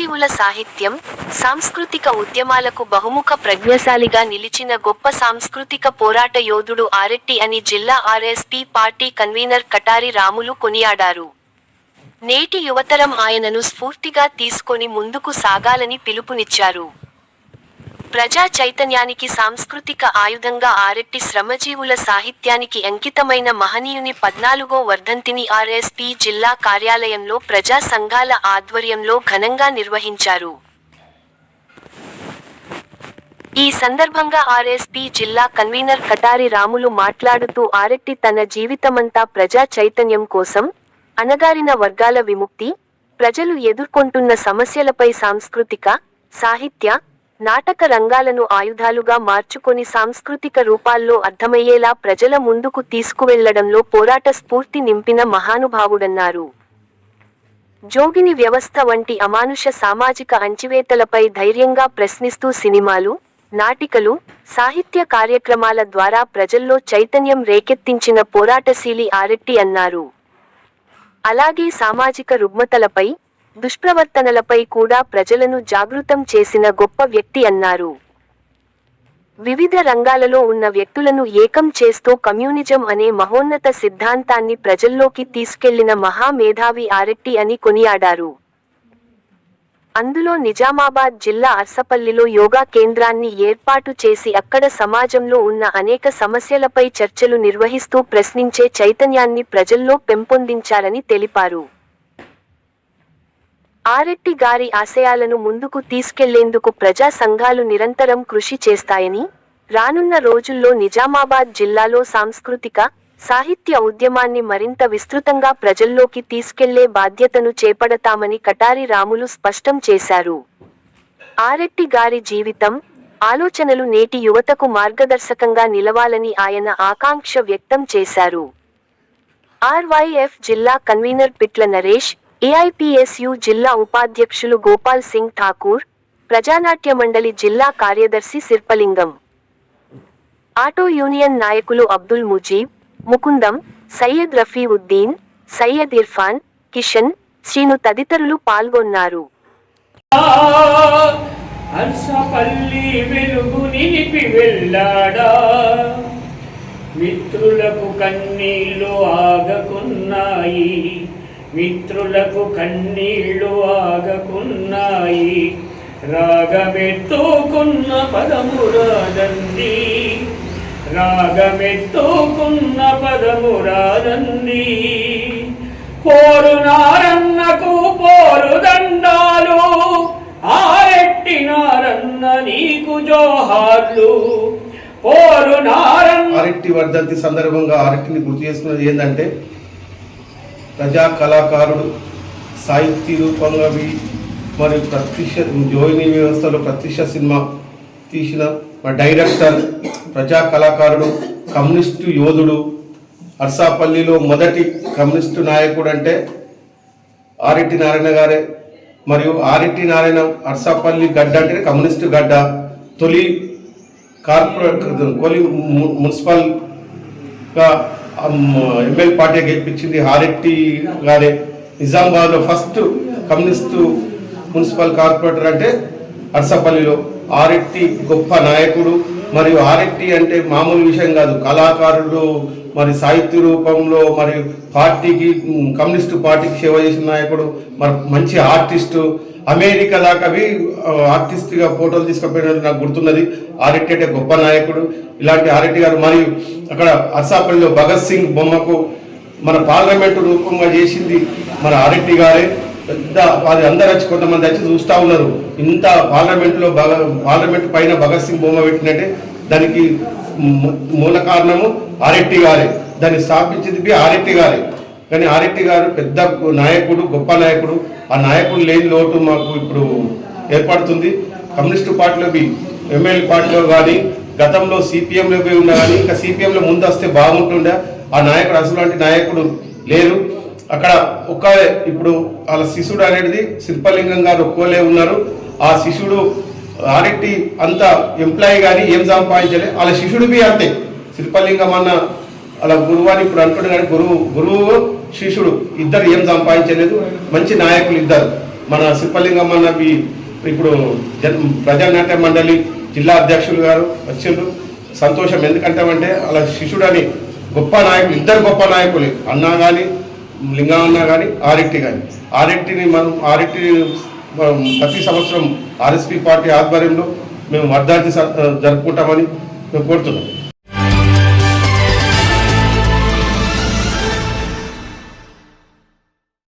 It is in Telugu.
జీవుల సాహిత్యం సాంస్కృతిక ఉద్యమాలకు బహుముఖ ప్రజ్ఞశాలిగా నిలిచిన గొప్ప సాంస్కృతిక పోరాట యోధుడు ఆరెట్టి అని జిల్లా RSP party convener Katari Ramulu కొనియాడారు. నేటి యువతరం ఆయనను స్ఫూర్తిగా తీసుకొని ముందుకు సాగాలని పిలుపునిచ్చారు. ప్రజా చైతన్యానికి సాంస్కృతిక ఆయుధంగా ఆరెట్టి శ్రమజీవుల సాహిత్యానికి అంకితమైన మహనీయుని పద్నాలుగో వర్ధంతిని ఆర్ఎస్పి జిల్లా కార్యాలయంలో ప్రజా సంఘాల ఆధ్వర్యంలో ఘనంగా నిర్వహించారు. ఈ సందర్భంగా ఆర్ఎస్పి జిల్లా కన్వీనర్ కటారి రాములు మాట్లాడుతూ ఆరెట్టి తన జీవితమంతా ప్రజా చైతన్యం కోసం అణగారిన వర్గాల విముక్తి ప్రజలు ఎదుర్కొంటున్న సమస్యలపై సాంస్కృతిక సాహిత్య నాటక రంగాలను ఆయుధాలుగా మార్చుకొని సాంస్కృతిక రూపాల్లో అర్థమయ్యేలా ప్రజల ముందుకు తీసుకువెళ్ళడంలో పోరాట స్ఫూర్తి నింపిన మహానుభావుడన్నారు. జోగిని వ్యవస్థ వంటి అమానుష సామాజిక అంచివేతలపై ధైర్యంగా ప్రశ్నిస్తూ సినిమాలు నాటికలు సాహిత్య కార్యక్రమాల ద్వారా ప్రజల్లో చైతన్యం రేకెత్తించిన పోరాటశీలి ఆరెట్టి అన్నారు. అలాగే సామాజిక రుగ్మతలపై దుష్ప్రవర్తనలపై కూడా ప్రజలను జాగృతం చేసిన గొప్ప వ్యక్తి అన్నారు. వివిధ రంగాలలో ఉన్న వ్యక్తులను ఏకం చేస్తూ కమ్యూనిజం అనే మహోన్నత సిద్ధాంతాన్ని ప్రజల్లోకి తీసుకెళ్ళిన మహామేధావి ఆరెట్టి అని కొనియాడారు. అందులో నిజామాబాద్ జిల్లా అర్సపల్లిలో యోగా కేంద్రాన్ని ఏర్పాటు చేసి అక్కడ సమాజంలో ఉన్న అనేక సమస్యలపై చర్చలు నిర్వహిస్తూ ప్రశ్నించే చైతన్యాన్ని ప్రజల్లో పెంపొందించారని తెలిపారు. ఆరెట్టి గారి ఆశయాలను ముందుకు తీసుకెళ్ళేందుకు ప్రజా సంఘాలు నిరంతరం కృషి చేస్తాయని రానున్న రోజుల్లో నిజామాబాద్ జిల్లాలో సాంస్కృతిక సాహిత్య ఉద్యమాన్ని మరింత విస్తృతంగా ప్రజల్లోకి తీసుకెళ్ళే బాధ్యతను చేపడతామని కటారి రాములు స్పష్టం చేశారు. ఆరెట్టి గారి జీవితం ఆలోచనలు నేటి యువతకు మార్గదర్శకంగా నిలవాలని ఆయన ఆకాంక్ష వ్యక్తం చేశారు. ఆర్వైఎఫ్ జిల్లా కన్వీనర్ పిట్ల నరేష్ ఏఐపిఎస్యు జిల్లా ఉపాధ్యక్షులు గోపాల్ సింగ్ ఠాకూర్ ప్రజానాట్య మండలి జిల్లా కార్యదర్శి సిర్పలింగం ఆటో యూనియన్ నాయకులు అబ్దుల్ ముజీబ్ ముకుందం సయ్యద్ రఫీవుద్దీన్ సయ్యద్ ఇర్ఫాన్ కిషన్ శ్రీను తదితరులు పాల్గొన్నారు. మిత్రులకు కన్నీళ్ళు ఆగకున్నాయి. మిత్రులకు కన్నీళ్ళు ఆగకున్నాయి రాగమెత్తుకున్న పదమురాదంది రాగమెత్తుకున్న పదమురాదంది పోరు నారన్నకు పోరు దండాలు ఆరెట్టి నారన్న నీకు జోహార్లు. పోరు నారన్న ఆరెట్టి వర్ధంతి సందర్భంగా అరెట్టిని గుర్తు చేసుకున్నది ఏంటంటే ప్రజా కళాకారుడు సాహిత్య రూపంగా మరియు ప్రత్యక్ష జోయిని వ్యవస్థలో ప్రత్యక్ష సినిమా తీసిన మా డైరెక్టర్ ప్రజా కళాకారుడు కమ్యూనిస్టు యోధుడు అర్సాపల్లిలో మొదటి కమ్యూనిస్టు నాయకుడు అంటే ఆరెట్టి నారాయణ గారే. మరియు ఆరెట్టి నారాయణ అర్సాపల్లి గడ్డ అంటే కమ్యూనిస్టు గడ్డ. తొలి కార్పొరేట్ కొలి మున్సిపల్గా ఎమ్మెల్యే పార్టీ గెలిపించింది హారెట్టి గారే నిజామాబాద్లో ఫస్ట్ కమ్యూనిస్టు మున్సిపల్ కార్పొరేటర్ అంటే అర్సపల్లిలో ఆరెట్టి గొప్ప నాయకుడు. మరియు ఆరెట్టి అంటే మామూలు విషయం కాదు. కళాకారులు మరి సాహిత్య రూపంలో మరి పార్టీకి కమ్యూనిస్టు పార్టీకి సేవ చేసిన నాయకుడు మరి మంచి ఆర్టిస్టు. అమెరికా దాకా ఆర్టిస్ట్గా ఫోటోలు తీసుకుపోయినట్టు నాకు గుర్తున్నది. ఆరెట్టి అంటే గొప్ప నాయకుడు. ఇలాంటి ఆరెట్టి గారు మరియు అక్కడ అర్సాపల్లిలో భగత్ సింగ్ బొమ్మకు మన పార్లమెంటు రూపంగా చేసింది మన ఆరెట్టి గారే. పెద్ద వారి అందరు వచ్చి కొంతమంది వచ్చి చూస్తూ ఉన్నారు. ఇంత పార్లమెంట్లో భగ పార్లమెంట్ పైన భగత్ సింగ్ బొమ్మ పెట్టినట్టే దానికి మూల కారణము ఆరెడ్డి గారే. దాన్ని స్థాపించింది ఆరెడ్డి గారే. కానీ ఆరెడ్డి గారు పెద్ద నాయకుడు గొప్ప నాయకుడు. ఆ నాయకుడు లేని లోటు మాకు ఇప్పుడు ఏర్పడుతుంది. కమ్యూనిస్టు పార్టీలో ఎమ్మెల్యే పార్టీలో కానీ గతంలో సిపిఎంలో పోయి ఉన్నా కానీ ఇంకా సిపిఎంలో ముందు వస్తే బాగుంటుండే. ఆ నాయకుడు అసలు నాయకుడు లేరు. అక్కడ ఒక్క ఇప్పుడు వాళ్ళ శిశుడు అనేది శిల్పలింగం గారు ఒక్కోలే ఉన్నారు. ఆ శిశుడు ఆరెడ్డి అంత ఎంప్లాయీ కానీ ఏం సంపాదించలే. వాళ్ళ శిష్యుడు బి అంతే. శిల్పలింగం అన్న అలా గురువు అని ఇప్పుడు అంటుడు కానీ గురువు గురువు శిష్యుడు ఇద్దరు ఏం సంపాదించలేదు. మంచి నాయకులు ఇద్దరు. మన శిల్పలింగం అన్న ఇప్పుడు జన్ ప్రజానాట్య మండలి జిల్లా అధ్యక్షులు గారు వచ్చిండ్రు. సంతోషం ఎందుకంటే అంటే అలా శిష్యుడని గొప్ప నాయకులు ఇద్దరు గొప్ప నాయకులు అన్నా కానీ లింగం కానీ ఆరెట్టి కానీ ఆరెట్టిని మనం ఆరెట్టి ప్రతి సంవత్సరం ఆర్ఎస్పి పార్టీ ఆధ్వర్యంలో మేము వర్ధాంతి స- జరుపుకుంటామని మేము కోరుతున్నాం.